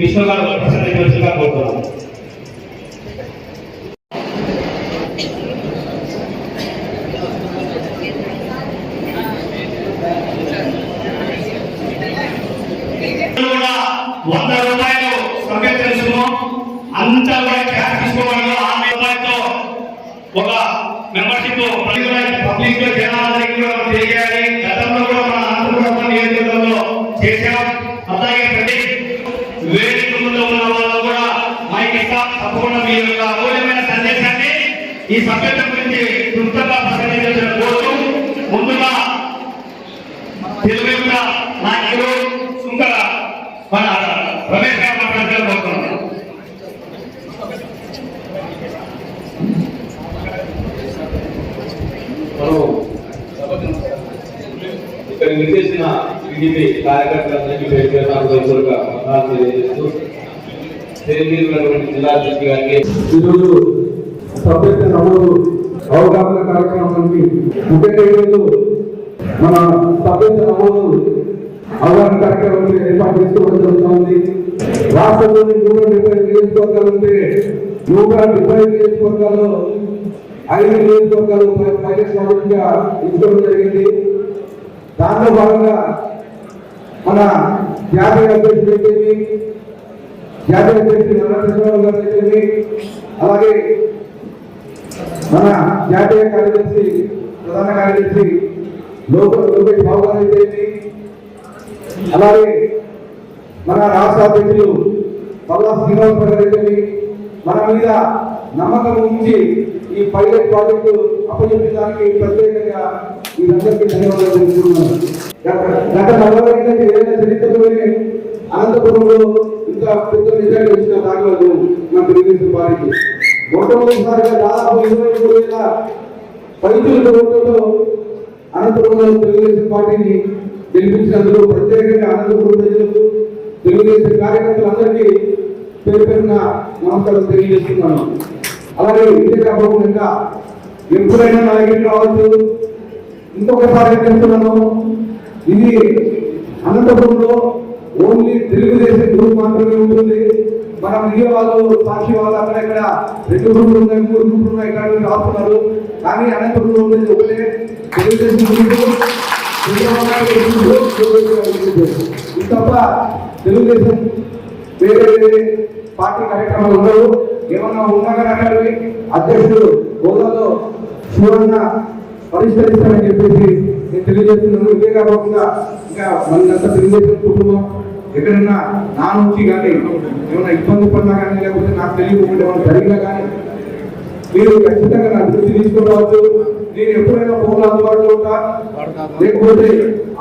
విష్ణు గారు ప్రసంగించవలసిందిగా కోరుతున్నాను. వంద రూపాయలు అంతా కూడా క్యాష్ తీసుకోవడంలో రూపాయలతో ఒక మెంబర్షిప్ పబ్లిక్లో జనాలందరికీ కూడా తెలియజేయాలి. గతంలో కూడా మన అనంతపురం నియోజకవర్గంలో చేశాం. తప్పకుండా యొక్క అమూల్యమైన సందేశాన్ని ఈ సభ్యత గురించి క్లుప్తంగా ప్రసంగించిన కోరుతూ ముందుగా తెలుగు యొక్క నాయకులు సుంకర మన రమేష్ గారు మాట్లాడాలని కోరుతున్నాను. ఇక్కడ నిర్దేశించిన టీడీపీ కార్యకర్తలందరికీ పేరు పేరు హృదయపూర్వక తెలియజేస్తూ తెలియజేసినటువంటి జిల్లా అధ్యక్షుడు గారికి. ఈరోజు సభ్యత నమోదు అవగాహన కార్యక్రమానికి ముఖ్యంగా ఈరోజు మన సభ్యత నమోదు అవగాహన కార్యక్రమం ఏర్పాటు చేసుకోవడం జరుగుతుంది. రాష్ట్రంలోని నూట డెబ్బై నియోజకవర్గాలు ఉంటే నూట డెబ్బై నియోజకవర్గాల్లో ఐదు నియోజకవర్గాలు పైలట్ ప్రాజెక్టుగా ఎంచుకోవడం జరిగింది. దాంట్లో భాగంగా మన జాతీయ అధ్యక్షుడు జాతీయ అధ్యక్షుడు నరసింహరావు గారు అయితేమి అలాగే మన జాతీయ కార్యదర్శి ప్రధాన కార్యదర్శి లోక లోకేష్ బాబు గారు అయితేమి అలాగే మన రాష్ట్ర అధ్యక్షులు పల్లా శ్రీనివాస గారు అయితేమి మన మీద నమ్మకం ఉంచి ఈ పైలట్ ప్రాజెక్టు అప్పచెప్పడానికి ప్రత్యేకంగా మీరందరికీ ధన్యవాదాలు తెలుసుకున్నాను గత- నలభై ఏళ్ళ ఏదైనా చరిత్రలోనే అనంతపురంలో ఇంత పెద్ద రిజల్ట్ వచ్చిన దాఖలు మన తెలుగుదేశం వారికి. మొట్టమొదటిసారిగా దాదాపు ఇరవై మూడు వేల పైతుల ఓట్లతో అనంతపురంలో తెలుగుదేశం పార్టీని గెలిపించినందుకు ప్రత్యేకంగా అనంతపురం ప్రజలకు తెలుగుదేశం కార్యకర్తలందరికీ పేరు పేరున నమస్కారం తెలియజేస్తున్నాను. అలాగే ఇదే కాకుండా ఎప్పుడైనా నా దగ్గర కావచ్చు ఇంకొకసారి చెప్తున్నాను ఇది అనంతపురంలో ఓన్లీ తెలుగుదేశం గ్రూప్ మాత్రమే ఉంటుంది. మన మీడియా వాళ్ళు సాక్షి వాళ్ళు అక్కడ రెండు గ్రూపులు ఉన్నాయి మూడు గ్రూపులు ఉన్నాయి ఇక్కడ రాస్తున్నారు. కానీ అనంతపురంలో ఉండేది ఒకటే. తెలుగుదేశం గ్రూపు ఇది తప్ప తెలుగుదేశం వేరే వేరే పార్టీ కార్యక్రమాలు ఉండవు. ఏమన్నా ఉన్నా కానీ అక్కడికి అధ్యక్షుడు హోదాలో శివన్న పరిష్కరిస్తారని చెప్పేసి నేను తెలియజేస్తున్నాను ఇదే కాకుండా ఇంకా మనంతా తెలియజేసిన కుటుంబం ఎక్కడన్నా నా నుంచి కానీ ఏమైనా ఇబ్బంది పడినా కానీ లేకపోతే నాకు తెలియకుండా ఏమైనా జరిగినా కానీ మీరు ఖచ్చితంగా నా దృష్టి తీసుకోవచ్చు నేను ఎప్పుడైనా ఫోన్లు అందుబాటులో ఉంటా? లేకపోతే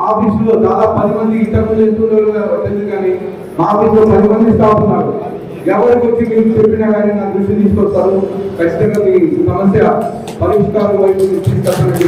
ఆఫీసులో దాదాపు పది మంది ఇంతకుముందు ఎంతున్నారు కానీ మా ఆఫీసులో పది మంది స్టాఫ్ ఉన్నారు. ఎవరికి వచ్చి మీరు చెప్పినా కానీ నా దృష్టి తీసుకొస్తారు. ఖచ్చితంగా మీ సమస్య పరిష్కారం వైపు తీసుకొస్తానని